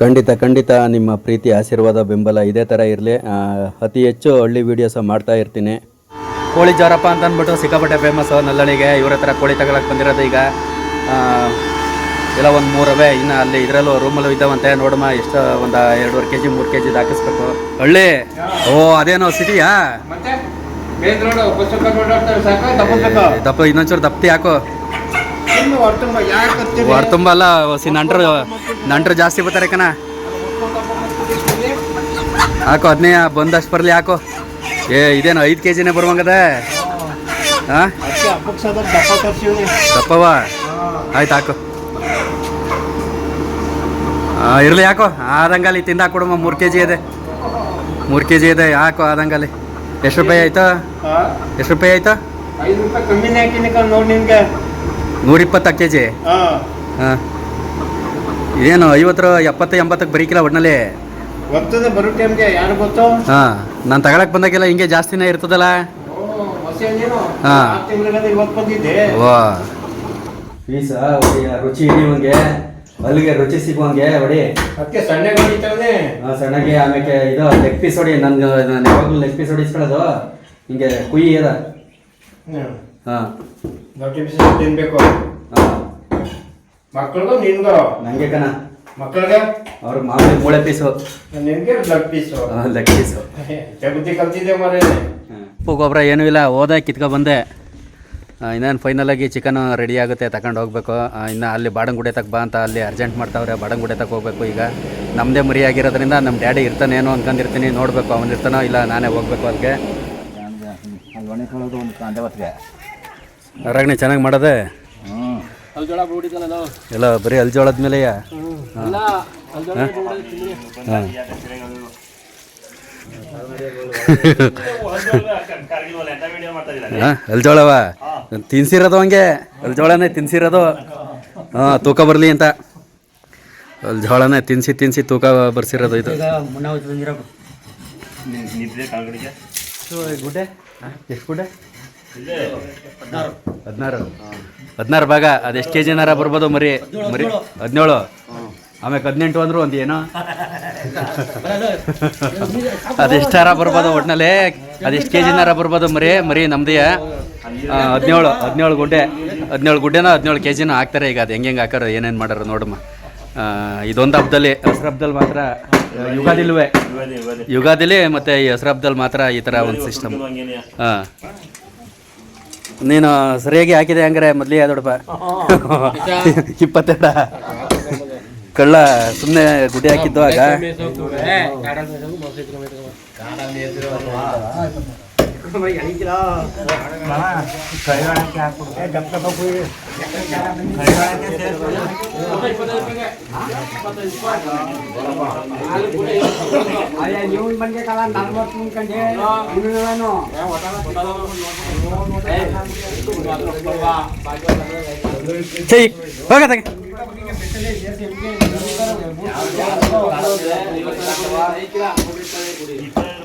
ಖಂಡಿತ ಖಂಡಿತ ನಿಮ್ಮ ಪ್ರೀತಿ ಆಶೀರ್ವಾದ ಬೆಂಬಲ ಇದೇ ಥರ ಇರಲಿ. ಅತಿ ಹೆಚ್ಚು ಹಳ್ಳಿ ವೀಡಿಯೋಸ ಮಾಡ್ತಾ ಇರ್ತೀನಿ. ಕೋಳಿ ಜ್ವರಪ್ಪ ಅಂತ ಅಂದ್ಬಿಟ್ಟು ಸಿಕ್ಕಾಪಟ್ಟೆ ಫೇಮಸ್ಸು ನಲ್ಲಣಿಗೆ. ಇವರ ಹತ್ರ ಕೋಳಿ ತಗೊಳಕ್ಕೆ ಬಂದಿರೋದು ಈಗ ಎಲ್ಲ ಒಂದು ಮೂರವೇ. ಇನ್ನು ಅಲ್ಲಿ ಇದರಲ್ಲೂ ರೂಮಲ್ಲೂ ಇದ್ದಾವಂತೆ. ನೋಡಮ್ಮ ಎಷ್ಟು ಒಂದು ಎರಡೂವರೆ ಕೆ ಜಿ ಮೂರು ಕೆ ಜಿದು ಹಾಕಿಸ್ಬೇಕು ಹಳ್ಳಿ. ಓ ಅದೇನೋ ಸಿಟಿಯಾ ದಪ್ಪ ಇನ್ನೊಂಚೂರು ದಪ್ತಿ ಯಾಕೋ? ಇನ್ನು ಹೊರ್ತುಂಬ ಅಲ್ಲ ಹೊಸಿ ನಂಟ್ರು ಜಾಸ್ತಿ ಬರ್ತಾರೆ ಕಣ. ಹಾಕೋ ಅದನ್ನೇ ಬಂದಷ್ಟು ಬರಲಿ ಹಾಕೋ. ಏ ಇದೇನು ಐದು ಕೆ ಜಿನೇ ಬರುವಂಗದ? ಹಾಂ ದಪ್ಪವ? ಆಯ್ತು ಹಾಕು. ಇರಲಿ ಹಾಕೋ. ಆದಂಗಲ್ಲಿ ತಿಂದು ಹಾಕೊಡಮ್ಮ ಮೂರು ಕೆ ಜಿ ಇದೆ. ಮೂರು ಕೆ ಜಿ ಇದೆ ಯಾಕೋ ಆದಂಗಲ್ಲಿ. ಎಷ್ಟು ರೂಪಾಯಿ ಆಯ್ತು? ಎಷ್ಟು ರೂಪಾಯಿ ಆಯ್ತು? ನೂರಿಪ್ಪತ್ತು ಕೆ ಜಿ ಹಾ. ಏನು ಐವತ್ತರ ಎಪ್ಪತ್ತು ಎಂಬತ್ತಕ್ಕೆ ಬರೀಕಿಲ್ಲ ಒಟ್ಟಿನಲ್ಲಿ ಬರ್ತದೆ ಬರೋ ಟೈಮ್ಗೆ ಯಾರು ಗೊತ್ತು? ಹಾಂ ನಾನು ತಗೊಳಕ್ ಬಂದಾಗೆಲ್ಲ ಹಿಂಗೆ ಜಾಸ್ತಿನೇ ಇರ್ತದಲ್ಲ? ಹಾ. ಇವತ್ತು ಬಂದಿದ್ದೆ. ಪೀಸ ರುಚಿ ಹಿಡಿಯುವಂಗೆ ಅಲ್ಲಿಗೆ ರುಚಿ ಸಿಗುವಂಗೆ ಹೊಡಿ. ಅದಕ್ಕೆ ಸಣ್ಣ ಹೊಡಿತಾವನೆ ಆ, ಸಣ್ಣಗೆ ಆಮೇಲೆ ಇದು ಲೆಗ್ ಪೀಸ್ ಹೊಡಿ. ನನ್ಗೆ ನಾನು ಯಾವಾಗಲೂ ಲೆಗ್ ಪೀಸ್ ಹೊಡಿಸ್ಕೊಳ್ಳೋದು. ಹಿಂಗೆ ಕುಯ್ಯಿ ಅದ ಹಾಂ. ದೊಡ್ಡ ಬಿಸಿ ತಿನ್ಬೇಕು. ಹಾಂ. ಮಕ್ಕಳಿಗೂ ನಿನ್ಗೂ? ನಂಗೆ ಕಣ. ಮಕ್ಕಳಿಗೆ ಅವ್ರ ಮಾಮೂಲಿ ಮೂಳೆ ಪೀಸು. ನಿನ್ಗೆ ಬ್ಲಡ್ ಪೀಸು? Leg piece. ಬುದ್ಧಿ ಕಲ್ತಿದ್ದೆ ಮರೇ ಉಪ್ಪು ಗೊಬ್ಬರ ಏನೂ ಇಲ್ಲ. ಹೋದೆ ಕಿತ್ಕೊ ಬಂದೆ. ಇನ್ನೇನು ಫೈನಲಾಗಿ ಚಿಕನ್ ರೆಡಿ ಆಗುತ್ತೆ ತಗೊಂಡು ಹೋಗ್ಬೇಕು. ಇನ್ನು ಅಲ್ಲಿ ಬಾಡಂಗುಡೆ ತಕ್ಕ ಬಾ ಅಂತ ಅಲ್ಲಿ ಅರ್ಜೆಂಟ್ ಮಾಡ್ತಾವ್ರೆ. ಬಾಡಂಗುಡೆ ತಕ್ಕ ಹೋಗ್ಬೇಕು ಈಗ. ನಮ್ಮದೇ ಮರಿ ಆಗಿರೋದ್ರಿಂದ ನಮ್ಮ ಡ್ಯಾಡಿ ಇರ್ತಾನೇನೋ ಅನ್ಕೊಂಡಿರ್ತೀನಿ ನೋಡಬೇಕು ಅವನು ಇರ್ತಾನೋ ಇಲ್ಲ ನಾನೇ ಹೋಗ್ಬೇಕು ಅದಕ್ಕೆ ಹೊರಗಡೆ ಚೆನ್ನಾಗಿ ಮಾಡೋದೆ? ಎಲ್ಲ ಬರೀ ಅಲ್ಜೋಳದ ಮೇಲೆ ಹಾಂ. ಅಲ್ಜೋಳವ ತಿನ್ಸಿರೋದು ಹಂಗೆ. ಅಲ್ಜೋಳನೇ ತಿನ್ಸಿರೋದು. ಹಾಂ ತೂಕ ಬರಲಿ ಅಂತ. ಅಲ್ಜೋಳನೇ ತಿನ್ಸಿ ತಿನ್ಸಿ ತೂಕ ಬರ್ಸಿರೋದು ಇದು. ಗುಡ್ಡೆ? ಎಷ್ಟು ಗುಡ್ಡೆ? ಹದಿನಾರು. ಹದಿನಾರು ಭಾಗ. ಅದು ಎಷ್ಟು ಕೆ ಜಿನಾರ ಬರ್ಬೋದು ಮರಿ? ಮರಿ? ಹದಿನೇಳು. ಆಮೇಲೆ ಹದಿನೆಂಟು ಅಂದ್ರು ಒಂದು ಏನೋ? ಅದೆಷ್ಟಾರ ಬರ್ಬೋದು ಒಟ್ನಲ್ಲಿ? ಅದೆಷ್ಟು ಕೆ ಜಿನಾರ ಬರ್ಬೋದು ಮರಿ? ಮರಿ ನಮ್ದೇ ಹದಿನೇಳು. ಹದಿನೇಳು ಗುಡ್ಡೆ ಹದಿನೇಳು ಗುಡ್ಡೆನೋ ಹದಿನೇಳು ಕೆ ಜಿನೂ ಹಾಕ್ತಾರೆ ಈಗ ಅದು. ಹೆಂಗೆ ಹೆಂಗೆ ಹಾಕಾರೋ ಏನೇನು ಮಾಡಾರ ನೋಡಮ್ಮ. ಇದೊಂದು ಹಬ್ಬದಲ್ಲಿ ಹಸ್ರ ಹಬ್ಬದಲ್ಲಿ ಮಾತ್ರ ಯುಗಾದಿಲ್ವೇ? ಯುಗಾದಿಲಿ ಮತ್ತು ಈ ಹಸ್ರು ಹಬ್ಬದಲ್ಲಿ ಮಾತ್ರ ಈ ಥರ ಒಂದು ಸಿಸ್ಟಮ್ ಹಾಂ ನೀನು ಸರಿಯಾಗಿ ಹಾಕಿದೆ ಹಂಗಾರೆ ಮೊದಲೇ ದೊಡ್ಡಪ್ಪ ಇಪ್ಪತ್ತೆರಡ. ಕಳ್ಳ ಸುಮ್ಮನೆ ಗುಡಿ ಹಾಕಿದ್ದು ಆಗ. ಚೈ ಹೋಗತ್ತಾಗೆ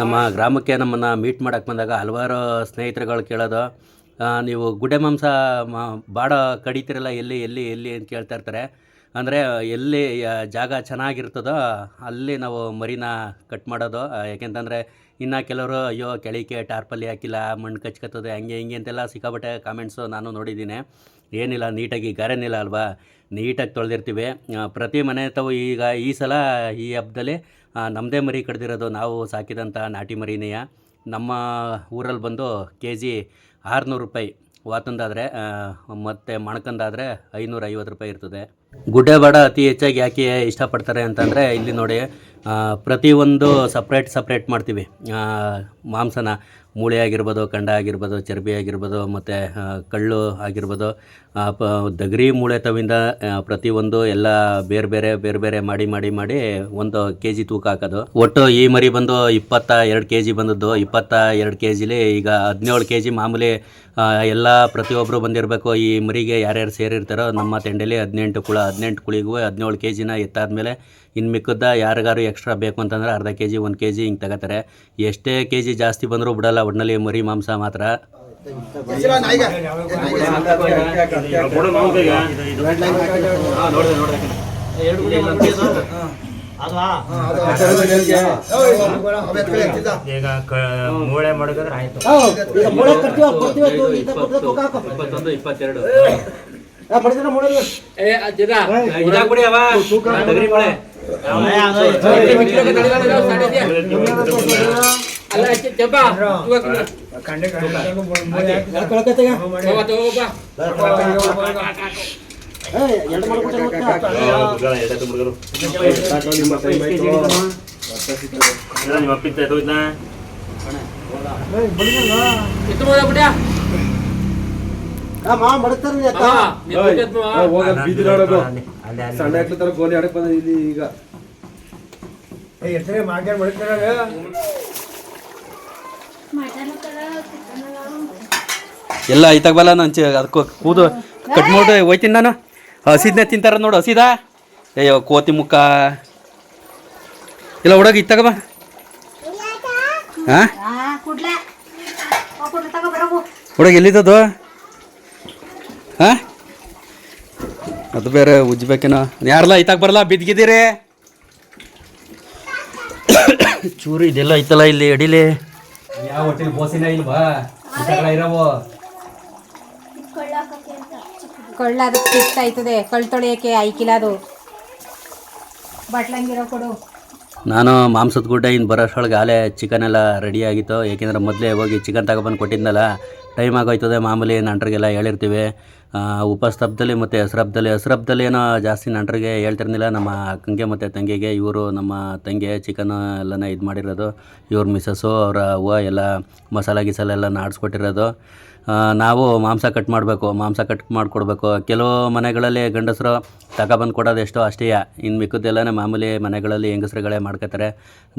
ನಮ್ಮ ಗ್ರಾಮಕ್ಕೆ ನಮ್ಮನ್ನು ಮೀಟ್ ಮಾಡೋಕ್ಕೆ ಬಂದಾಗ ಹಲವಾರು ಸ್ನೇಹಿತರುಗಳು ಕೇಳೋದು ನೀವು ಗುಡ್ಡೆ ಮಾಂಸ ಬಾಡ ಕಡಿತೀರಲ್ಲ ಎಲ್ಲಿ ಎಲ್ಲಿ ಎಲ್ಲಿ ಅಂತ ಕೇಳ್ತಾ ಇರ್ತಾರೆ. ಅಂದರೆ ಎಲ್ಲಿ ಜಾಗ ಚೆನ್ನಾಗಿರ್ತದೋ ಅಲ್ಲಿ ನಾವು ಮರಿನ ಕಟ್ ಮಾಡೋದು. ಯಾಕೆಂತಂದರೆ ಇನ್ನು ಕೆಲವರು ಅಯ್ಯೋ ಕೆಳಿಕೆ ಟಾರ್ಪಲ್ಲಿ ಹಾಕಿಲ್ಲ ಮಣ್ಣು ಕಚ್ಕತ್ತದೆ ಹಂಗೆ ಹಿಂಗೆ ಅಂತೆಲ್ಲ ಸಿಕ್ಕಾಬಟ್ಟೆ ಕಾಮೆಂಟ್ಸು ನಾನು ನೋಡಿದ್ದೀನಿ. ಏನಿಲ್ಲ, ನೀಟಾಗಿ ಗಾರೆನಿಲ್ಲ ಅಲ್ವಾ? ನೀಟಾಗಿ ತೊಳೆದಿರ್ತೀವಿ. ಪ್ರತಿ ಮನೆ ತಾವು ಈಗ ಈ ಸಲ ಈ ಹಬ್ಬದಲ್ಲಿ ನಮ್ಮದೇ ಮರಿ ಕಡ್ದಿರೋದು ನಾವು ಸಾಕಿದಂಥ ನಾಟಿ ಮರಿನೆಯ ನಮ್ಮ ಊರಲ್ಲಿ ಬಂದು ಕೆ ಜಿ ಆರುನೂರು ರೂಪಾಯಿ. ವಾತಂದಾದರೆ ಮತ್ತು ಮಣಕಂದಾದರೆ ಐನೂರ ಐವತ್ತು ರೂಪಾಯಿ ಇರ್ತದೆ. ಗುಡ್ಡೆಬೇಡ ಅತಿ ಹೆಚ್ಚಾಗಿ ಯಾಕೆ ಇಷ್ಟಪಡ್ತಾರೆ ಅಂತಂದರೆ, ಇಲ್ಲಿ ನೋಡಿ ಪ್ರತಿಯೊಂದು ಸಪ್ರೇಟ್ ಸಪ್ರೇಟ್ ಮಾಡ್ತೀವಿ. ಮಾಂಸನ. ಮೂಳೆ ಆಗಿರ್ಬೋದು, ಕಂಡ ಆಗಿರ್ಬೋದು, ಚರ್ಬಿ ಆಗಿರ್ಬೋದು, ಮತ್ತು ಕಳ್ಳು ಆಗಿರ್ಬೋದು ಪ, ದಗರಿ ಮೂಳೆ ತವಿಂದ ಪ್ರತಿಯೊಂದು ಎಲ್ಲ ಬೇರೆ ಬೇರೆ ಬೇರೆ ಬೇರೆ ಮಾಡಿ ಮಾಡಿ ಮಾಡಿ ಒಂದು ಕೆ ಜಿ ತೂಕ ಹಾಕೋದು. ಒಟ್ಟು ಈ ಮರಿ ಬಂದು ಇಪ್ಪತ್ತ ಎರಡು ಕೆ ಜಿ ಬಂದದ್ದು. ಇಪ್ಪತ್ತ ಎರಡು ಕೆ ಜಿಲಿ ಈಗ ಹದಿನೇಳು ಕೆ ಜಿ ಮಾಮೂಲಿ ಎಲ್ಲ ಪ್ರತಿಯೊಬ್ಬರು ಬಂದಿರಬೇಕು. ಈ ಮರಿಗೆ ಯಾರ್ಯಾರು ಸೇರಿರ್ತಾರೋ, ನಮ್ಮ ತೆಂಡೇಲಿ ಹದಿನೆಂಟು ಕುಳ, ಹದಿನೆಂಟು ಕುಳಿಗೂ ಹದಿನೇಳು ಕೆ ಜಿನ ಎತ್ತಾದ್ಮೇಲೆ ಇನ್ನು ಮಿಕ್ಕದ ಯಾರಿಗಾರು ಎಕ್ಸ್ಟ್ರಾ ಬೇಕು ಅಂತಂದ್ರೆ ಅರ್ಧ ಕೆ ಜಿ ಒಂದು ಕೆ ಜಿ ಹಿಂಗೆ ತಗೋತಾರೆ. ಎಷ್ಟೇ ಕೆ ಜಿ ಜಾಸ್ತಿ ಬಂದರೂ ಬಿಡಲ್ಲ ಒಡ್ನಲ್ಲಿ ಮರಿ ಮಾಂಸ ಮಾತ್ರ. ಈಗ ಮೂಳೆ ಮಾಡಿದ್ರೆ ಆಯ್ತು. ಇಪ್ಪತ್ತೊಂದು ಇಪ್ಪತ್ತೆರಡು ಡಗರಿ ಮೂಳೆ. ಅಲ್ಲ ಅಜ್ಜಿ ಜಬ್ಬ ಕಂಡೆ ಕಂಡೆ ಹೋಗ ತಗೋ ಬಾ ಸಣ್ಣ ಹಾಕ್ಲತ್ತಾರ ಗೋಲಿ ಆಡಕ್ ಬಂದ ಇಲ್ಲಿ ಈಗ. ಎತ್ತರೆ ಮಾಡ್ಕೊಂಡು ಮಡಗ್ತಾರಲ್ಲ ಎಲ್ಲ ಐತಾಗ ಬಲ್ಲ ನಾನು ಅದಕ್ಕೆ ಕೂದು ಕಟ್ ಮಾಡಿ ಹೋಯ್ತೀನಿ ನಾನು. ಹಸಿದ್ನೇ ತಿಂತಾರ ನೋಡು ಹಸಿದ? ಅಯ್ಯೋ ಕೋತಿ ಮುಕ್ಕ ಇಲ್ಲ ಹುಡುಗ ಇತ್ತಾಗ ಬಾ. ಹಾಂ? ಹುಡುಗ ಎಲ್ಲಿದ್ದದು? ಹಾಂ? ಅದು ಬೇರೆ ಉಜ್ಬೇಕೇನೋ. ಯಾರಲ್ಲ ಐತಾಗ ಬರಲ್ಲ? ಬಿದ್ಗಿದ್ದೀರಿ? ಚೂರು ಇದೆಲ್ಲ ಐತಲ್ಲ ಇಲ್ಲಿ ಅಡಿಲಿ? ಯಾವ ಹೋಟೆಲ್ ಬೋಸಿನ ಇಲ್ವಾ? ಇರವೋ. ಕಳ್ಳ ಅದಕ್ಕೆ ಇಷ್ಟ ಆಯ್ತದೆ. ಕಳ್ ತೊಳೆಯಕ್ಕೆ ಐಕಿಲ್ಲ ಅದು. ಬಟ್ಲಂಗಿರೋ ಕೊಡು. ನಾನು ಮಾಂಸದ ಗುಡ್ಡ ಇನ್ನು ಬರೋಷ್ಟೊಳಗೆ ಆಲೇ ಚಿಕನ್ ಎಲ್ಲ ರೆಡಿ ಆಗಿತ್ತು. ಏಕೆಂದರೆ ಮೊದಲೇ ಹೋಗಿ ಚಿಕನ್ ತಗೊಬಂದು ಕೊಟ್ಟಿದ್ನಲ್ಲ ಟೈಮ್ ಆಗೋಯ್ತದೆ ಮಾಮೂಲಿ ನಂಟ್ರಿಗೆಲ್ಲ ಹೇಳಿರ್ತೀವಿ. ಉಪಸ್ತಬ್ಧದಲ್ಲಿ ಮತ್ತು ಹೆಸ್ರಬ್ದಲ್ಲಿ ಹೆಸ್ರಬ್ದಲ್ಲಿ ಏನೋ ಜಾಸ್ತಿ ನಂಟ್ರಿಗೆ ಹೇಳ್ತಿರ್ನಿಲ್ಲ ನಮ್ಮ ಅಕ್ಕಂಗೆ ಮತ್ತು ತಂಗಿಗೆ, ಇವರು ನಮ್ಮ ತಂಗಿ ಚಿಕನ್ ಎಲ್ಲನೇ ಇದು ಮಾಡಿರೋದು. ಇವ್ರ ಮಿಸ್ಸಸ್ಸು ಅವರ ಅವ್ವ ಎಲ್ಲ ಮಸಾಲೆ ಗಿಸಾಲೆ ಎಲ್ಲ ನಾಡ್ಸ್ಕೊಟ್ಟಿರೋದು. ನಾವು ಮಾಂಸ ಕಟ್ ಮಾಡಬೇಕು, ಮಾಂಸ ಕಟ್ ಮಾಡಿಕೊಡ್ಬೇಕು. ಕೆಲವು ಮನೆಗಳಲ್ಲಿ ಗಂಡಸರು ತಗೊಬಂದು ಕೊಡೋದು ಎಷ್ಟೋ ಅಷ್ಟೇ. ಇನ್ನು ಮಿಕ್ಕಿದ್ದೆಲ್ಲನೇ ಮಾಮೂಲಿ ಮನೆಗಳಲ್ಲಿ ಹೆಂಗಸ್ರುಗಳೇ ಮಾಡ್ಕೋತಾರೆ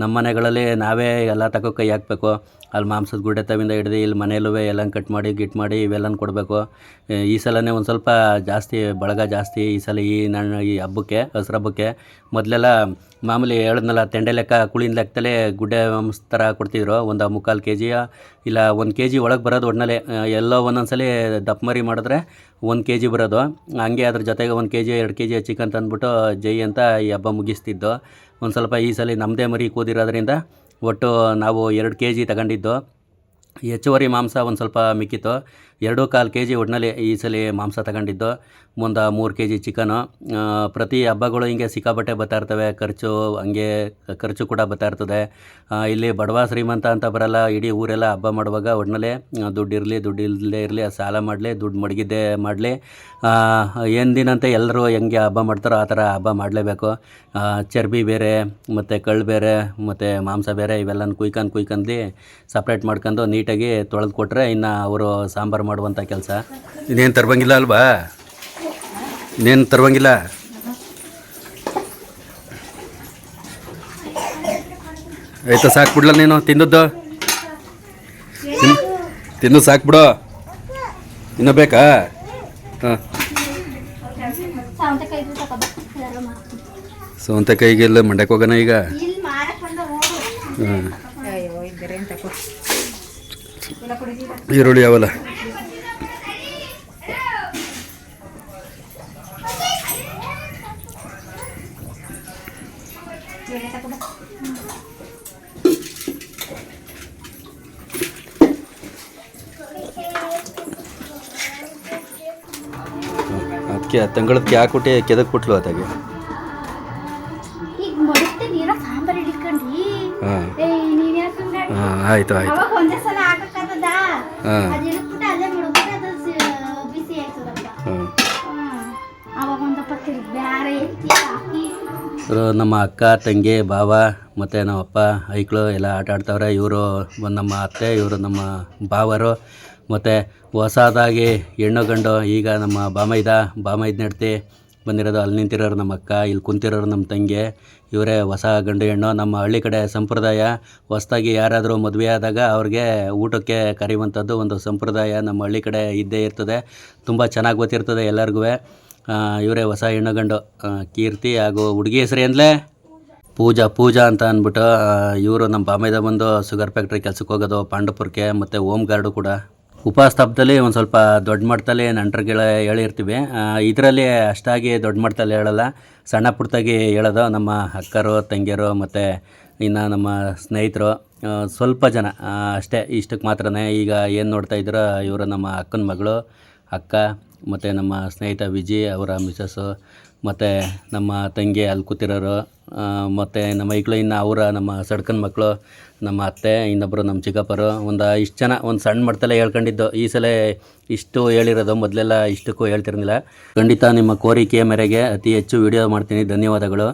ನಮ್ಮ ಮನೆಗಳಲ್ಲಿ ನಾವೇ ಎಲ್ಲ ತಗೋ ಕೈ ಹಾಕಬೇಕು. ಅಲ್ಲಿ ಮಾಂಸದ ಗುಡ್ಡೆ ತವಿಂದ ಹಿಡ್ದು ಇಲ್ಲಿ ಮನೆಯಲ್ಲೂ ಎಲ್ಲ ಕಟ್ ಮಾಡಿ, ಗಿಟ್ ಮಾಡಿ ಇವೆಲ್ಲನೂ ಕೊಡಬೇಕು. ಈ ಸಲನೇ ಒಂದು ಸ್ವಲ್ಪ ಜಾಸ್ತಿ, ಬಳಗ ಜಾಸ್ತಿ ಈ ಸಲ ಈ ನಾನು, ಈ ಹಬ್ಬಕ್ಕೆ ಹಸ್ರು ಹಬ್ಬಕ್ಕೆ. ಮೊದಲೆಲ್ಲ ಮಾಮೂಲಿ ಹೇಳಿದ್ನಲ್ಲ, ತೆಂಡೆ ಲೆಕ್ಕ ಕುಳಿನ ಲೆಕ್ಕದಲ್ಲೇ ಗುಡ್ಡೆ ಥರ ಕೊಡ್ತಿದ್ರು. ಒಂದು ಮುಕ್ಕಾಲು ಕೆ ಜಿಯ ಇಲ್ಲ, ಒಂದು ಕೆ ಜಿ ಒಳಗೆ ಬರೋದು ಒಟ್ಟಿನಲ್ಲಿ ಎಲ್ಲೋ ಒಂದೊಂದು ಸಲ ದಪ್ಪ ಮರಿ ಮಾಡಿದ್ರೆ ಒಂದು ಕೆ ಜಿ ಬರೋದು. ಹಂಗೆ ಅದ್ರ ಜೊತೆಗೆ ಒಂದು ಕೆ ಜಿ ಎರಡು ಕೆ ಜಿ ಚಿಕನ್ ತಂದ್ಬಿಟ್ಟು ಜೈ ಅಂತ ಈ ಹಬ್ಬ ಮುಗಿಸ್ತಿದ್ದು. ಒಂದು ಸ್ವಲ್ಪ ಈ ಸಲ ನಮ್ಮದೇ ಮರಿ ಕೂದಿರೋದ್ರಿಂದ ಒಟ್ಟು ನಾವು ಎರಡು ಕೆ ಜಿ ತಗೊಂಡಿದ್ದು. ಹೆಚ್ಚುವರಿ ಮಾಂಸ ಒಂದು ಸ್ವಲ್ಪ ಮಿಕ್ಕಿತ್ತು. ಎರಡು ಕಾಲು ಕೆ ಜಿ ಒಟ್ಟಿನಲ್ಲಿ ಈ ಸಲ ಮಾಂಸ ತಗೊಂಡಿದ್ದು. ಮುಂದೆ ಮೂರು ಕೆ ಜಿ ಚಿಕನು ಪ್ರತಿ ಹಬ್ಬಗಳು ಹಿಂಗೆ ಸಿಕ್ಕಾಪಟ್ಟೆ ಬರ್ತಾ ಇರ್ತವೆ. ಖರ್ಚು ಹಂಗೆ ಖರ್ಚು ಕೂಡ ಬರ್ತಾ ಇರ್ತದೆ. ಇಲ್ಲಿ ಬಡವ ಶ್ರೀಮಂತ ಅಂತ ಬರಲ್ಲ, ಇಡೀ ಊರೆಲ್ಲ ಹಬ್ಬ ಮಾಡುವಾಗ ಒಟ್ಟಿನಲ್ಲಿ ದುಡ್ಡು ಇರಲಿ, ದುಡ್ಡು ಇಲ್ಲದೆ ಇರಲಿ ಸಾಲ ಮಾಡಲಿ, ದುಡ್ಡು ಮಡಗಿದ್ದೆ ಮಾಡಲಿ. ಎಂದಿನಂತೆ ಎಲ್ಲರೂ ಹೆಂಗೆ ಹಬ್ಬ ಮಾಡ್ತಾರೋ ಆ ಥರ ಹಬ್ಬ ಮಾಡಲೇಬೇಕು. ಚರ್ಬಿ ಬೇರೆ, ಮತ್ತು ಕಳ್ಳು ಬೇರೆ, ಮತ್ತು ಮಾಂಸ ಬೇರೆ, ಇವೆಲ್ಲನೂ ಕುಯ್ಕೊಂಡು ಕುಯ್ಕೊಂಡು ಸಪ್ರೇಟ್ ಮಾಡ್ಕೊಂಡು ನೀಟಾಗಿ ತೊಳೆದು ಕೊಟ್ಟರೆ ಇನ್ನು ಅವರು ಸಾಂಬಾರು ಮಾಡುವಂಥ ಕೆಲಸ? ಇನ್ನೇನು ತರಬಂಗಿಲ್ಲ ಅಲ್ವಾ? ಇನ್ನೇನು ತರಬಂಗಿಲ್ಲ? ಆಯ್ತಾ ಸಾಕು ಬಿಡ್ಲ ನೀನು. ತಿಂದದ್ದು ತಿನ್ನು ತಿಂದು ಸಾಕು ಬಿಡು. ಇನ್ನೂ ಬೇಕಾ? ಹಾಂ. ಸೌಂತೆಕಾಯಿಗೆಲ್ಲ ಮಂಡ್ಯಕ್ಕೆ ಹೋಗೋಣ ಈಗ. ಹಾಂ. ಈರುಳ್ಳಿ ಯಾವಲ್ಲ ಅದಕ್ಕೆ ತಂಗಳದಕ್ಕೆ ಹಾಕ್ಬಿಟ್ಟು ಕೆದಕ್ ಬಿಟ್ಲು ಅದಾಗೆ ಈಗ ಮಡುತ್ತೆ ನೀರ ಸಾಂಬಾರ್ ಹಿಡಿಕೊಂಡಿ ಹಾಂ. ಏ ನೀನ್ ಯಾಕೆ ಸುಮ್ನೆ? ಹಾಂ ಆಯಿತು ಆಯಿತು. ಅವಾಗ ಒಂದೇ ಸಲ ಹಾಕಕ್ಕಾಗದ ಹಾಂ. ಅದ್ ಇಳಿದ್ಬಿಟ್ಟು ಅಲ್ಲೇ ಮುಳುಗ್ಬಿಟ್ಟು ಅದು ಸಿ- ಬಿಸಿ ಆಯ್ತದಪ್ಪ. ಹಾಂ. ಹ್ಮ್. ಅವಾಗ ಒಂದಪ್ಪ ತಿರ್ಗಿ ಬ್ಯಾರೆ ಎತ್ತಿ ಹಾಕಿ. ಇವ್ರು ನಮ್ಮ ಅಕ್ಕ ತಂಗಿ ಬಾವ ಮತ್ತು ನಮ್ಮ ಅಪ್ಪ ಐಕ್ಳು ಎಲ್ಲ ಆಟ ಆಡ್ತಾವ್ರೆ. ಇವರು ನಮ್ಮ ಅತ್ತೆ ಇವರು ನಮ್ಮ ಭಾವರು. ಮತ್ತು ಹೊಸದಾಗಿ ಹೆಣ್ಣು ಗಂಡು, ಈಗ ನಮ್ಮ ಬಾಮೈದ ಬಾಮೈದ ನಡ್ತಿ ಬಂದಿರೋದು ಅಲ್ಲಿ ನಿಂತಿರೋರು ನಮ್ಮ ಅಕ್ಕ, ಇಲ್ಲಿ ಕುಂತಿರೋರು ನಮ್ಮ ತಂಗಿ, ಇವರೇ ಹೊಸ ಗಂಡು ಹೆಣ್ಣು. ನಮ್ಮ ಹಳ್ಳಿ ಕಡೆ ಸಂಪ್ರದಾಯ, ಹೊಸ್ದಾಗಿ ಯಾರಾದರೂ ಮದುವೆ ಆದಾಗ ಅವ್ರಿಗೆ ಊಟಕ್ಕೆ ಕರೆಯುವಂಥದ್ದು ಒಂದು ಸಂಪ್ರದಾಯ ನಮ್ಮ ಹಳ್ಳಿ ಕಡೆ ಇದ್ದೇ ಇರ್ತದೆ. ತುಂಬ ಚೆನ್ನಾಗಿ ಗೊತ್ತಿರ್ತದೆ ಎಲ್ಲರಿಗೂ. ಇವರೇ ಹೊಸ ಹೆಣ್ಣು ಗಂಡು ಕೀರ್ತಿ ಹಾಗೂ ಹುಡುಗಿ ಹೆಸರು ಅಂದಲೇ ಪೂಜಾ ಪೂಜಾ ಅಂತ ಅಂದ್ಬಿಟ್ಟು ಇವರು ನಮ್ಮ ಬಾಮೈದ ಬಂದು ಶುಗರ್ ಫ್ಯಾಕ್ಟ್ರಿ ಕೆಲಸಕ್ಕೆ ಹೋಗೋದು ಪಾಂಡಪುರಕ್ಕೆ ಮತ್ತು ಹೋಮ್ ಗಾರ್ಡು ಕೂಡ. ಉಪವಾಸ ಹಬ್ಬದಲ್ಲಿ ಒಂದು ಸ್ವಲ್ಪ ದೊಡ್ಡ ಮಟ್ಟದಲ್ಲಿ ನಂಟರುಗಳ ಹೇಳಿರ್ತೀವಿ. ಇದರಲ್ಲಿ ಅಷ್ಟಾಗಿ ದೊಡ್ಡ ಮಟ್ಟದಲ್ಲಿ ಹೇಳಲ್ಲ. ಸಣ್ಣ ಪುಟ್ಟದಾಗಿ ಹೇಳೋದು ನಮ್ಮ ಅಕ್ಕರು, ತಂಗಿಯರು ಮತ್ತು ಇನ್ನು ನಮ್ಮ ಸ್ನೇಹಿತರು ಸ್ವಲ್ಪ ಜನ. ಅಷ್ಟೇ. ಇಷ್ಟಕ್ಕೆ ಮಾತ್ರನೇ ಈಗ ಏನು ನೋಡ್ತಾ ಇದ್ದೀರೋ ಇವರು ನಮ್ಮ ಅಕ್ಕನ ಮಗಳು, ಅಕ್ಕ ಮತ್ತು ನಮ್ಮ ಸ್ನೇಹಿತ ವಿಜಯ್ ಅವರ ಮಿಸಸ್ಸು ಮತ್ತು ನಮ್ಮ ತಂಗಿ ಅಲ್ಲಿ ಕೂತಿರೋರು ಮತ್ತು ನಮ್ಮ ಮಕ್ಕಳು ಇನ್ನು ಅವರ ನಮ್ಮ ಸಡ್ಕನ್ ಮಕ್ಕಳು, ನಮ್ಮ ಅತ್ತೆ ಇನ್ನೊಬ್ಬರು ನಮ್ಮ ಚಿಕ್ಕಪ್ಪರು, ಒಂದು ಇಷ್ಟು ಜನ, ಒಂದು ಸಣ್ಣ ಮಟ್ಟದಲ್ಲೇ ಹೇಳ್ಕೊಂಡಿದ್ದು. ಈ ಸಲ ಇಷ್ಟು ಹೇಳಿರೋದು, ಮೊದಲೆಲ್ಲ ಇಷ್ಟಕ್ಕೂ ಹೇಳ್ತಿರಲಿಲ್ಲ. ಖಂಡಿತ ನಿಮ್ಮ ಕೋರಿಕೆಯ ಮೇರೆಗೆ ಅತಿ ಹೆಚ್ಚು ವಿಡಿಯೋ ಮಾಡ್ತೀನಿ. ಧನ್ಯವಾದಗಳು.